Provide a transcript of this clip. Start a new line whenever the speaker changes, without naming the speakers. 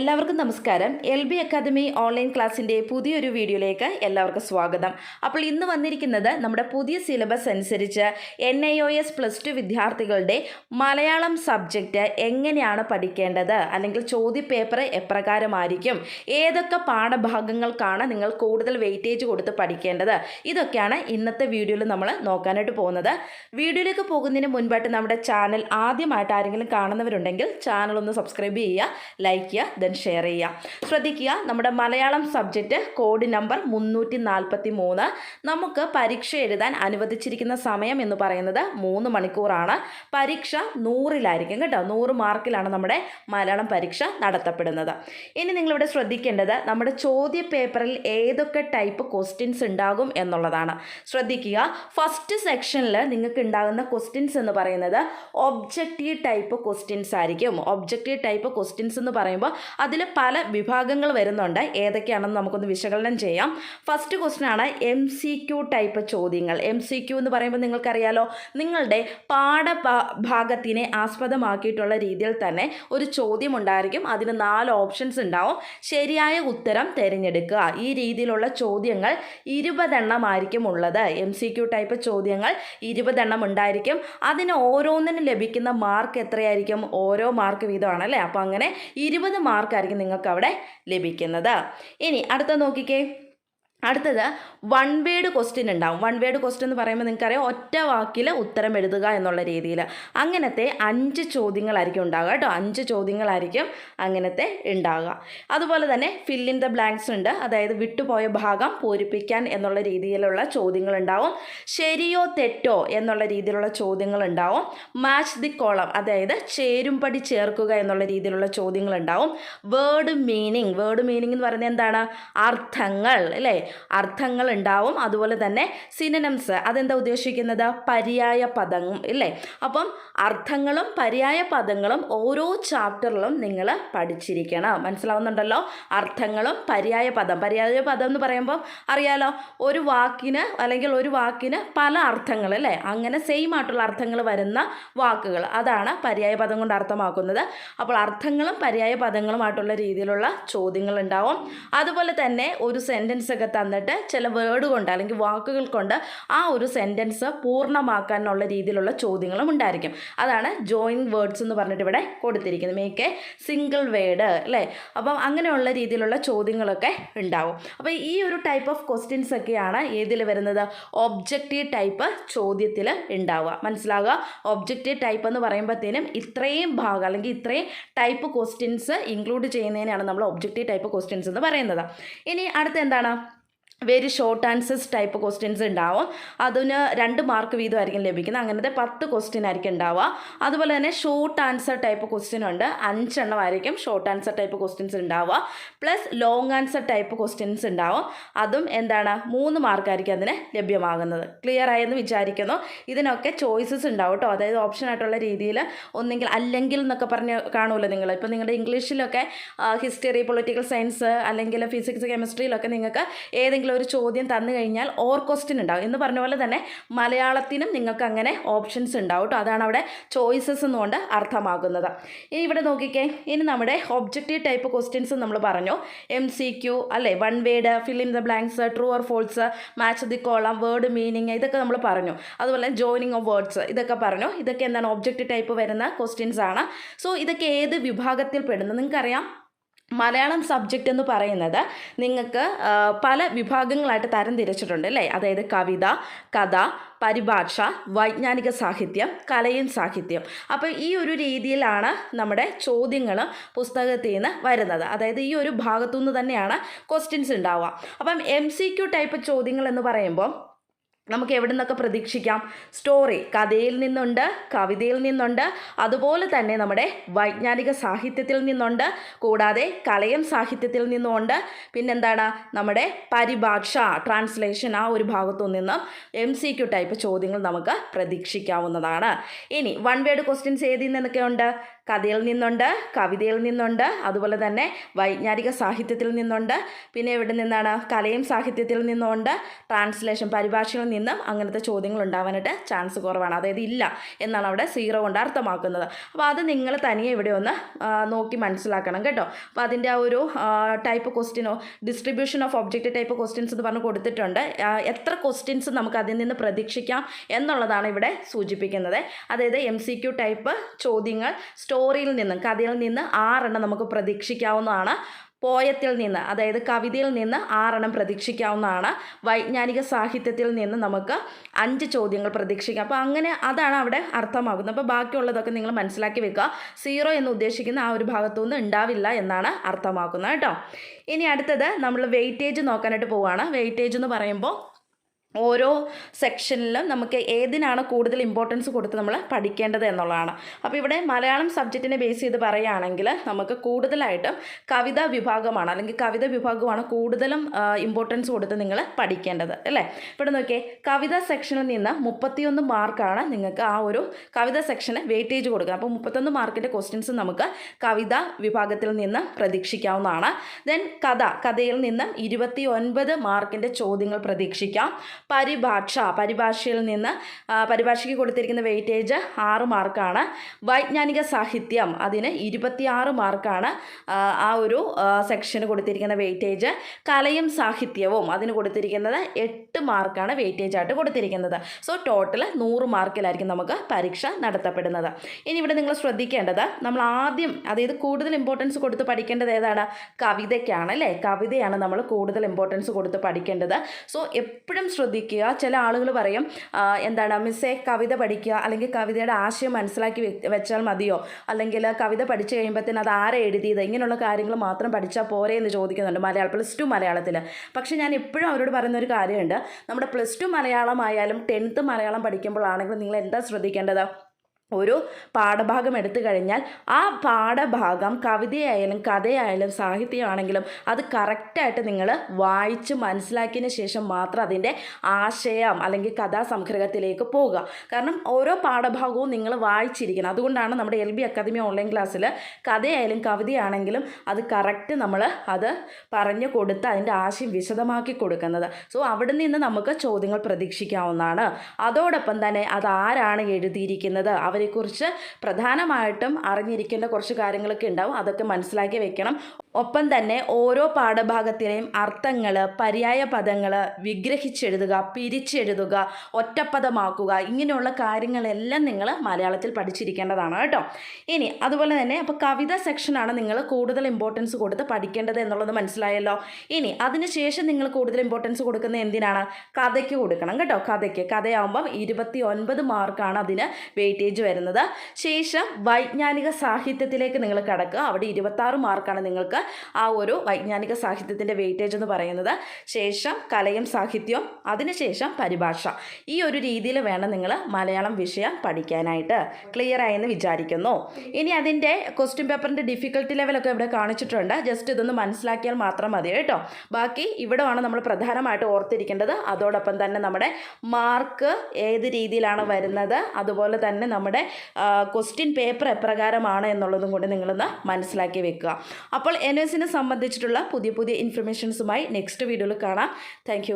എല്ലാവർക്കും നമസ്കാരം. L B academy online ക്ലാസ്സിന്റെ പുതിയൊരു വീഡിയോയിലേക്ക് എല്ലാവർക്കും സ്വാഗതം. അപ്പോൾ ഇന്ന് വന്നിരിക്കുന്നത് നമ്മുടെ പുതിയ സിലബസ് അനുസരിച്ച് N I O S plus two വിദ്യാർത്ഥികളുടെ മലയാളം സബ്ജക്റ്റ് എങ്ങനെയാണ് പഠിക്കേണ്ടത്? അല്ലെങ്കിൽ ചോദ്യപേപ്പർ എപ്രകാരമായിരിക്കും? ഏതൊക്കെ പാഠഭാഗങ്ങൾക്കാണ് നിങ്ങൾ കൂടുതൽ വെയിറ്റേജ് കൊടുത്ത് പഠിക്കേണ്ടത്? ഇതൊക്കെയാണ് ഇന്നത്തെ വീഡിയോയിൽ നമ്മൾ നോക്കാനായിട്ട് പോകുന്നത്. വീഡിയോയിലേക്ക് പോകുന്നതിന് മുൻപായിട്ട് നമ്മുടെ ചാനൽ ആദ്യമായിട്ട് ആരെങ്കിലും കാണുന്നവരുണ്ടെങ്കിൽ ചാനൽ ഒന്ന് സബ്സ്ക്രൈബ് ചെയ്യുക ലൈക്ക് ചെയ്യുക ഷെയർ ചെയ്യുക. ശ്രദ്ധിക്കുക നമ്മുടെ മലയാളം സബ്ജക്റ്റ് കോഡ് നമ്പർ മുന്നൂറ്റി നാൽപ്പത്തി മൂന്ന് നമുക്ക് പരീക്ഷ എഴുതാൻ അനുവദിച്ചിരിക്കുന്ന സമയം എന്ന് പറയുന്നത് മൂന്ന് മണിക്കൂറാണ്. പരീക്ഷ നൂറിലായിരിക്കും കേട്ടോ. നൂറ് മാർക്കിലാണ് നമ്മുടെ മലയാളം പരീക്ഷ നടത്തപ്പെടുന്നത്. ഇനി നിങ്ങളിവിടെ ശ്രദ്ധിക്കേണ്ടത് നമ്മുടെ ചോദ്യ പേപ്പറിൽ ഏതൊക്കെ ടൈപ്പ് ക്വസ്റ്റ്യൻസ് ഉണ്ടാകും എന്നുള്ളതാണ്. ശ്രദ്ധിക്കുക ഫസ്റ്റ് സെക്ഷനിൽ നിങ്ങൾക്ക് ഉണ്ടാകുന്ന ക്വസ്റ്റ്യൻസ് എന്ന് പറയുന്നത് ഒബ്ജക്റ്റീവ് ടൈപ്പ് ക്വസ്റ്റ്യൻസ് ആയിരിക്കും. ഒബ്ജക്റ്റീവ് ടൈപ്പ് ക്വസ്റ്റ്യൻസ് എന്ന് പറയുമ്പോൾ അതിൽ പല വിഭാഗങ്ങൾ വരുന്നുണ്ട്. ഏതൊക്കെയാണെന്ന് നമുക്കൊന്ന് വിശകലനം ചെയ്യാം. ഫസ്റ്റ് ക്വസ്റ്റ്യൻ ആണ് എം സി ക്യു ടൈപ്പ് ചോദ്യങ്ങൾ. എം സി ക്യു എന്ന് പറയുമ്പോൾ നിങ്ങൾക്കറിയാലോ നിങ്ങളുടെ പാഠഭാഗത്തിനെ ആസ്പദമാക്കിയിട്ടുള്ള രീതിയിൽ തന്നെ ഒരു ചോദ്യം ഉണ്ടായിരിക്കും അതിന് നാല് ഓപ്ഷൻസ് ഉണ്ടാവും. ശരിയായ ഉത്തരം തിരഞ്ഞെടുക്കുക. ഈ രീതിയിലുള്ള ചോദ്യങ്ങൾ ഇരുപതെണ്ണമായിരിക്കും ഉള്ളത്. എം സി ക്യു ടൈപ്പ് ചോദ്യങ്ങൾ ഇരുപതെണ്ണം ഉണ്ടായിരിക്കും. അതിന് ഓരോന്നിനും ലഭിക്കുന്ന മാർക്ക് എത്രയായിരിക്കും? ഓരോ മാർക്ക് വീതമാണ് അല്ലേ? അപ്പോൾ അങ്ങനെ ഇരുപത് മാർക്കായിരിക്കും നിങ്ങൾക്ക് അവിടെ ലഭിക്കുന്നത്. ഇനി അടുത്ത നോക്കിക്കേ. അടുത്തത് വൺ വേഡ് ക്വസ്റ്റ്യൻ ഉണ്ടാവും. വൺ വേഡ് ക്വസ്റ്റ്യൻ എന്ന് പറയുമ്പോൾ നിങ്ങൾക്കറിയാം ഒറ്റ വാക്കിൽ ഉത്തരം എഴുതുക എന്നുള്ള രീതിയിൽ. അങ്ങനത്തെ അഞ്ച് ചോദ്യങ്ങളായിരിക്കും ഉണ്ടാകുക കേട്ടോ. അഞ്ച് ചോദ്യങ്ങളായിരിക്കും അങ്ങനത്തെ ഉണ്ടാകുക അതുപോലെ തന്നെ ഫില്ലിൻ ദ ബ്ലാങ്ക്സ് ഉണ്ട്. അതായത് വിട്ടുപോയ ഭാഗം പൂരിപ്പിക്കാൻ എന്നുള്ള രീതിയിലുള്ള ചോദ്യങ്ങളുണ്ടാവും ശരിയോ തെറ്റോ എന്നുള്ള രീതിയിലുള്ള ചോദ്യങ്ങളുണ്ടാവും മാച്ച് ദി കോളം അതായത് ചേരുംപടി ചേർക്കുക എന്നുള്ള രീതിയിലുള്ള ചോദ്യങ്ങളുണ്ടാവും വേർഡ് മീനിങ് വേർഡ് മീനിങ് എന്ന് പറയുന്നത് എന്താണ്? അർത്ഥങ്ങൾ അല്ലേ? അർത്ഥങ്ങൾ ഉണ്ടാവും അതുപോലെ തന്നെ സിനനംസ് അതെന്താ ഉദ്ദേശിക്കുന്നത്? പര്യായ പദം ഇല്ലേ? അപ്പം അർത്ഥങ്ങളും പര്യായ പദങ്ങളും ഓരോ ചാപ്റ്ററിലും നിങ്ങൾ പഠിച്ചിരിക്കണം. മനസ്സിലാവുന്നുണ്ടല്ലോ? അർത്ഥങ്ങളും പര്യായ പദം. പര്യായ പദം എന്ന് പറയുമ്പോൾ അറിയാലോ ഒരു വാക്കിന് അല്ലെങ്കിൽ ഒരു വാക്കിന് പല അർത്ഥങ്ങൾ അല്ലേ അങ്ങനെ സെയിം ആയിട്ടുള്ള അർത്ഥങ്ങൾ വരുന്ന വാക്കുകൾ. അതാണ് പര്യായ പദം കൊണ്ട് അർത്ഥമാക്കുന്നത്. അപ്പോൾ അർത്ഥങ്ങളും പര്യായ പദങ്ങളുമായിട്ടുള്ള രീതിയിലുള്ള ചോദ്യങ്ങൾ ഉണ്ടാവും അതുപോലെ തന്നെ ഒരു സെന്റൻസ് ഒക്കെ തന്നിട്ട് ചില വേർഡ് കൊണ്ട് അല്ലെങ്കിൽ വാക്കുകൾ കൊണ്ട് ആ ഒരു സെന്റൻസ് പൂർണമാക്കാനുള്ള രീതിയിലുള്ള ചോദ്യങ്ങളും ഉണ്ടായിരിക്കും. അതാണ് ജോയിൻ വേർഡ്സ് എന്ന് പറഞ്ഞിട്ട് ഇവിടെ കൊടുത്തിരിക്കുന്നത്. മേക്ക് എ സിംഗിൾ വേർഡ് അല്ലേ? അപ്പം അങ്ങനെയുള്ള രീതിയിലുള്ള ചോദ്യങ്ങളൊക്കെ ഉണ്ടാവും. അപ്പോൾ ഈ ഒരു ടൈപ്പ് ഓഫ് ക്വസ്റ്റ്യൻസ് ഒക്കെയാണ് ഏതിൽ വരുന്നത്? ഒബ്ജക്റ്റീവ് ടൈപ്പ് ചോദ്യത്തിൽ ഉണ്ടാവുക. മനസ്സിലാകുക? ഒബ്ജക്റ്റീവ് ടൈപ്പ് എന്ന് പറയുമ്പോഴത്തേനും ഇത്രയും ഭാഗം അല്ലെങ്കിൽ ഇത്രയും ടൈപ്പ് ക്വസ്റ്റ്യൻസ് ഇൻക്ലൂഡ് ചെയ്യുന്നതിനാണ് നമ്മൾ ഒബ്ജക്റ്റീവ് ടൈപ്പ് ക്വസ്റ്റ്യൻസ് എന്ന് പറയുന്നത്. ഇനി അടുത്ത എന്താണ് very short answers type questions ഉണ്ടാവും. അതിന് രണ്ട് മാർക്ക് വീതമായിരിക്കും ലഭിക്കുന്നത്. അങ്ങനത്തെ പത്ത് ക്വസ്റ്റ്യൻ ആയിരിക്കും ഉണ്ടാവുക. അതുപോലെ തന്നെ ഷോർട്ട് ആൻസർ ടൈപ്പ് ക്വസ്റ്റ്യൻ ഉണ്ട്. അഞ്ചെണ്ണം ആയിരിക്കും ഷോർട്ട് ആൻസർ ടൈപ്പ് ക്വസ്റ്റ്യൻസ് ഉണ്ടാവുക. Plus long answer type questions ഉണ്ടാവും. അതും എന്താണ്? മൂന്ന് മാർക്കായിരിക്കും അതിന് ലഭ്യമാകുന്നത്. ക്ലിയർ ആയെന്ന് വിചാരിക്കുന്നു. ഇതിനൊക്കെ ചോയ്സസ് ഉണ്ടാവും കേട്ടോ. അതായത് ഓപ്ഷൻ ആയിട്ടുള്ള രീതിയിൽ ഒന്നെങ്കിൽ അല്ലെങ്കിൽ എന്നൊക്കെ പറഞ്ഞ് കാണുമല്ലോ നിങ്ങൾ. ഇപ്പോൾ നിങ്ങളുടെ ഇംഗ്ലീഷിലൊക്കെ ഹിസ്റ്ററി പൊളിറ്റിക്കൽ സയൻസ് അല്ലെങ്കിൽ ഫിസിക്സ് കെമിസ്ട്രിയിലൊക്കെ നിങ്ങൾക്ക് ഏതെങ്കിലും ഒരു ചോദ്യം തന്നു കഴിഞ്ഞാൽ ഓർ ക്വസ്റ്റ്യൻ ഉണ്ടാവും. എന്ന് പറഞ്ഞ പോലെ തന്നെ മലയാളത്തിനും നിങ്ങൾക്ക് അങ്ങനെ ഓപ്ഷൻസ് ഉണ്ടാവും കേട്ടോ അതാണ് അവിടെ ചോയ്സസ് എന്നുകൊണ്ട് അർത്ഥമാകുന്നത് ഇനി ഇവിടെ നോക്കിക്കേ. ഇനി നമ്മുടെ ഒബ്ജക്റ്റീവ് ടൈപ്പ് ക്വസ്റ്റ്യൻസ് നമ്മൾ പറഞ്ഞു. എം സി ക്യു അല്ലേ? One word fill in the blanks true or false match the column word meaning ഇതൊക്കെ നമ്മൾ പറഞ്ഞു. അതുപോലെ ജോയിനിങ് ഓഫ് വേർഡ്സ് ഇതൊക്കെ പറഞ്ഞു. ഇതൊക്കെ എന്താണ് ഒബ്ജക്റ്റീവ് ടൈപ്പ് വരുന്ന ക്വസ്റ്റ്യൻസ് ആണ്. സോ ഇതൊക്കെ ഏത് വിഭാഗത്തിൽ പെടുന്നു? നിങ്ങൾക്കറിയാം? മലയാളം സബ്ജക്റ്റ് എന്ന് പറയുന്നത് നിങ്ങൾക്ക് പല വിഭാഗങ്ങളായിട്ട് തരം തിരിച്ചിട്ടുണ്ട് അല്ലേ? അതായത് കവിത കഥ പരിഭാഷ വൈജ്ഞാനിക സാഹിത്യം കലയും സാഹിത്യം. അപ്പോൾ ഈ ഒരു രീതിയിലാണ് നമ്മുടെ ചോദ്യങ്ങൾ പുസ്തകത്തിൽ നിന്ന് വരുന്നത്. അതായത് ഈ ഒരു ഭാഗത്തു നിന്ന് തന്നെയാണ് ക്വസ്റ്റ്യൻസ് ഉണ്ടാവുക. അപ്പം എം സി ക്യു ടൈപ്പ് ചോദ്യങ്ങൾ എന്ന് പറയുമ്പോൾ നമുക്ക് എവിടെ നിന്നൊക്കെ പ്രതീക്ഷിക്കാം? സ്റ്റോറി കഥയിൽ നിന്നുണ്ട് കവിതയിൽ നിന്നുണ്ട് അതുപോലെ തന്നെ നമ്മുടെ വൈജ്ഞാനിക സാഹിത്യത്തിൽ നിന്നുണ്ട് കൂടാതെ കലയം സാഹിത്യത്തിൽ നിന്നുമുണ്ട്. പിന്നെന്താണ്? നമ്മുടെ പരിഭാഷ ട്രാൻസ്ലേഷൻ ആ ഒരു ഭാഗത്തു നിന്നും എം സി ടൈപ്പ് ചോദ്യങ്ങൾ നമുക്ക് പ്രതീക്ഷിക്കാവുന്നതാണ്. ഇനി വൺ വേഡ് ക്വസ്റ്റ്യൻസ് ഏതിൽ നിന്നൊക്കെ ഉണ്ട് കഥയിൽ നിന്നുണ്ട് കവിതയിൽ നിന്നുണ്ട് അതുപോലെ തന്നെ വൈജ്ഞാനിക സാഹിത്യത്തിൽ നിന്നുണ്ട്. പിന്നെ ഇവിടെ നിന്നാണ്? കലയും സാഹിത്യത്തിൽ നിന്നുണ്ട് ട്രാൻസ്ലേഷൻ പരിഭാഷയിൽ നിന്നും അങ്ങനത്തെ ചോദ്യങ്ങൾ ഉണ്ടാവാനായിട്ട് ചാൻസ് കുറവാണ്. അതായത് ഇല്ല എന്നാണ് അവിടെ സീറോ കൊണ്ട് അർത്ഥമാക്കുന്നത്. അപ്പോൾ അത് നിങ്ങൾ തനിയെ ഇവിടെ ഒന്ന് നോക്കി മനസ്സിലാക്കണം കേട്ടോ. അപ്പോൾ അതിന്റെ ആ ഒരു type ക്വസ്റ്റ്യനോ distribution of object type questions എന്ന് പറഞ്ഞ് കൊടുത്തിട്ടുണ്ട്. എത്ര ക്വസ്റ്റ്യൻസ് നമുക്ക് അതിൽ നിന്ന് പ്രതീക്ഷിക്കാം എന്നുള്ളതാണ് ഇവിടെ സൂചിപ്പിക്കുന്നത്. അതായത് എം ടൈപ്പ് ചോദ്യങ്ങൾ സ്റ്റോറിയിൽ നിന്നും കഥയിൽ നിന്ന് ആറെണ്ണം നമുക്ക് പ്രതീക്ഷിക്കാവുന്നതാണ്. പോയത്തിൽ നിന്ന് അതായത് കവിതയിൽ നിന്ന് ആറെണ്ണം പ്രതീക്ഷിക്കാവുന്നതാണ്. വൈജ്ഞാനിക സാഹിത്യത്തിൽ നിന്ന് നമുക്ക് അഞ്ച് ചോദ്യങ്ങൾ പ്രതീക്ഷിക്കാം. അപ്പോൾ അങ്ങനെ അതാണ് അവിടെ അർത്ഥമാകുന്നത്. അപ്പോൾ ബാക്കിയുള്ളതൊക്കെ നിങ്ങൾ മനസ്സിലാക്കി വെക്കുക. സീറോ എന്ന് ഉദ്ദേശിക്കുന്ന ആ ഒരു ഭാഗത്തുനിന്ന് ഉണ്ടാവില്ല എന്നാണ് അർത്ഥമാക്കുന്നത് കേട്ടോ. ഇനി അടുത്തത് നമ്മൾ വെയിറ്റേജ് നോക്കാനായിട്ട് പോവുകയാണ്. വെയിറ്റേജ് എന്ന് പറയുമ്പോൾ ഓരോ സെക്ഷനിലും നമുക്ക് ഏതിനാണ് കൂടുതൽ ഇമ്പോർട്ടൻസ് കൊടുത്ത് നമ്മൾ പഠിക്കേണ്ടത് എന്നുള്ളതാണ്. അപ്പോൾ ഇവിടെ മലയാളം സബ്ജക്റ്റിനെ ബേസ് ചെയ്ത് പറയുകയാണെങ്കിൽ നമുക്ക് കൂടുതലായിട്ടും കവിതാ വിഭാഗമാണ് അല്ലെങ്കിൽ കവിത വിഭാഗമാണ് കൂടുതലും ഇമ്പോർട്ടൻസ് കൊടുത്ത് നിങ്ങൾ പഠിക്കേണ്ടത് അല്ലേ? ഇവിടെ നോക്കിയേ കവിതാ സെക്ഷനിൽ നിന്ന് മുപ്പത്തിയൊന്ന് മാർക്കാണ് നിങ്ങൾക്ക് ആ ഒരു കവിതാ സെക്ഷന് വെയിറ്റേജ് കൊടുക്കുക അപ്പോൾ മുപ്പത്തൊന്ന് മാർക്കിന്റെ ക്വസ്റ്റ്യൻസ് നമുക്ക് കവിതാ വിഭാഗത്തിൽ നിന്ന് പ്രതീക്ഷിക്കാവുന്നതാണ്. ദെൻ കഥ കഥയിൽ നിന്ന് ഇരുപത്തി ഒൻപത് മാർക്കിന്റെ ചോദ്യങ്ങൾ പ്രതീക്ഷിക്കാം. പരിഭാഷ പരിഭാഷയിൽ നിന്ന് പരിഭാഷയ്ക്ക് കൊടുത്തിരിക്കുന്ന വെയിറ്റേജ് ആറ് മാർക്കാണ് വൈജ്ഞാനിക സാഹിത്യം അതിന് ഇരുപത്തിയാറ് മാർക്കാണ് ആ, ഒരു സെക്ഷന് കൊടുത്തിരിക്കുന്ന വെയിറ്റേജ് കലയും സാഹിത്യവും അതിന് കൊടുത്തിരിക്കുന്നത് എട്ട് മാർക്കാണ് വെയിറ്റേജ് ആയിട്ട് കൊടുത്തിരിക്കുന്നത്. സോ ടോട്ടൽ നൂറ് മാർക്കിലായിരിക്കും നമുക്ക് പരീക്ഷ നടത്തപ്പെടുന്നത്. ഇനി ഇവിടെ നിങ്ങൾ ശ്രദ്ധിക്കേണ്ടത് നമ്മൾ ആദ്യം അതായത് കൂടുതൽ ഇമ്പോർട്ടൻസ് കൊടുത്ത് പഠിക്കേണ്ടത് ഏതാണ്? കവിതയ്ക്കാണ് അല്ലേ? കവിതയാണ് നമ്മൾ കൂടുതൽ ഇമ്പോർട്ടൻസ് കൊടുത്ത് പഠിക്കേണ്ടത്. സോ എപ്പോഴും ശ്രദ്ധിക്കുക ചില ആളുകൾ പറയും എന്താണ് മിസ്സേ കവിത പഠിക്കുക. അല്ലെങ്കിൽ കവിതയുടെ ആശയം മനസ്സിലാക്കി വെച്ചാൽ മതിയോ? അല്ലെങ്കിൽ കവിത പഠിച്ചു കഴിയുമ്പോഴത്തേന് അത് ആരെ എഴുതിയത്? ഇങ്ങനെയുള്ള കാര്യങ്ങൾ മാത്രം പഠിച്ചാൽ പോരെ എന്ന് ചോദിക്കുന്നുണ്ട് മലയാളം പ്ലസ് ടു മലയാളത്തിൽ പക്ഷേ ഞാൻ എപ്പോഴും അവരോട് പറയുന്ന ഒരു കാര്യമുണ്ട്. നമ്മുടെ പ്ലസ് ടു മലയാളമായാലും ടെൻത്ത് മലയാളം പഠിക്കുമ്പോഴാണെങ്കിലും നിങ്ങൾ എന്താ ശ്രദ്ധിക്കേണ്ടത്? ഒരു പാഠഭാഗം എടുത്തു കഴിഞ്ഞാൽ ആ പാഠഭാഗം കവിതയായാലും കഥയായാലും സാഹിത്യമാണെങ്കിലും അത് കറക്റ്റായിട്ട് നിങ്ങൾ വായിച്ച് മനസ്സിലാക്കിയതിന് ശേഷം മാത്രം അതിന്റെ ആശയം അല്ലെങ്കിൽ കഥാസംഗ്രഹത്തിലേക്ക് പോകുക കാരണം ഓരോ പാഠഭാഗവും നിങ്ങൾ വായിച്ചിരിക്കണം. അതുകൊണ്ടാണ് നമ്മുടെ എൽ ബി അക്കാദമി ഓൺലൈൻ ക്ലാസ്സിൽ കഥയായാലും കവിതയാണെങ്കിലും അത് കറക്റ്റ് നമ്മൾ അത് പറഞ്ഞു കൊടുത്ത് അതിന്റെ ആശയം വിശദമാക്കി കൊടുക്കുന്നത്. സോ അവിടെ നിന്ന് നമുക്ക് ചോദ്യങ്ങൾ പ്രതീക്ഷിക്കാവുന്നതാണ്. അതോടൊപ്പം തന്നെ അത് ആരാണ് എഴുതിയിരിക്കുന്നത്? അവരെക്കുറിച്ച് പ്രധാനമായിട്ടും അറിഞ്ഞിരിക്കേണ്ട കുറച്ച് കാര്യങ്ങളൊക്കെ ഉണ്ടാവും. അതൊക്കെ മനസ്സിലാക്കി വെക്കണം. ഒപ്പം തന്നെ ഓരോ പാഠഭാഗത്തിലെയും അർത്ഥങ്ങൾ പര്യായ പദങ്ങൾ വിഗ്രഹിച്ചെഴുതുക പിരിച്ചെഴുതുക ഒറ്റപ്പദമാക്കുക ഇങ്ങനെയുള്ള കാര്യങ്ങളെല്ലാം നിങ്ങൾ മലയാളത്തിൽ പഠിച്ചിരിക്കേണ്ടതാണ് കേട്ടോ. ഇനി അതുപോലെ തന്നെ അപ്പോൾ കവിത സെക്ഷനാണ് നിങ്ങൾ കൂടുതൽ ഇമ്പോർട്ടൻസ് കൊടുത്ത് പഠിക്കേണ്ടത് എന്നുള്ളത് മനസ്സിലായല്ലോ. ഇനി അതിനുശേഷം നിങ്ങൾ കൂടുതൽ ഇമ്പോർട്ടൻസ് കൊടുക്കുന്നത് എന്തിനാണ്? കഥയ്ക്ക് കൊടുക്കണം കേട്ടോ കഥയ്ക്ക്. കഥയാകുമ്പം ഇരുപത്തി ഒൻപത് മാർക്കാണ് അതിന് വെയിറ്റേജ് വരുന്നത്. ശേഷം വൈജ്ഞാനിക സാഹിത്യത്തിലേക്ക് നിങ്ങൾ കിടക്കുക. അവിടെ ഇരുപത്താറ് മാർക്കാണ് നിങ്ങൾക്ക് ആ ഒരു വൈജ്ഞാനിക സാഹിത്യത്തിന്റെ വെയിറ്റേജ് എന്ന് പറയുന്നത് ശേഷം കലയും സാഹിത്യവും അതിനുശേഷം പരിഭാഷ. ഈ ഒരു രീതിയിൽ വേണം നിങ്ങൾ മലയാളം വിഷയം പഠിക്കാനായിട്ട്. ക്ലിയർ ആയെന്ന് വിചാരിക്കുന്നു. ഇനി അതിന്റെ ക്വസ്റ്റ്യൻ പേപ്പറിന്റെ ഡിഫിക്കൽട്ടി ലെവലൊക്കെ ഇവിടെ കാണിച്ചിട്ടുണ്ട്. ജസ്റ്റ് ഇതൊന്ന് മനസ്സിലാക്കിയാൽ മാത്രം മതി കേട്ടോ. ബാക്കി ഇവിടെ ആണ് നമ്മൾ പ്രധാനമായിട്ട് ഓർത്തിരിക്കേണ്ടത്. അതോടൊപ്പം തന്നെ നമ്മുടെ മാർക്ക് ഏത് രീതിയിലാണ് വരുന്നത് അതുപോലെ തന്നെ നമ്മുടെ ക്വസ്റ്റ്യൻ പേപ്പർ എപ്രകാരമാണ് എന്നുള്ളതും കൂടി നിങ്ങളൊന്ന് മനസ്സിലാക്കി വെക്കുക. അപ്പോൾ എൻ എസിനെ സംബന്ധിച്ചിട്ടുള്ള പുതിയ പുതിയ ഇൻഫർമേഷൻസുമായി നെക്സ്റ്റ് വീഡിയോയിൽ കാണാം. താങ്ക്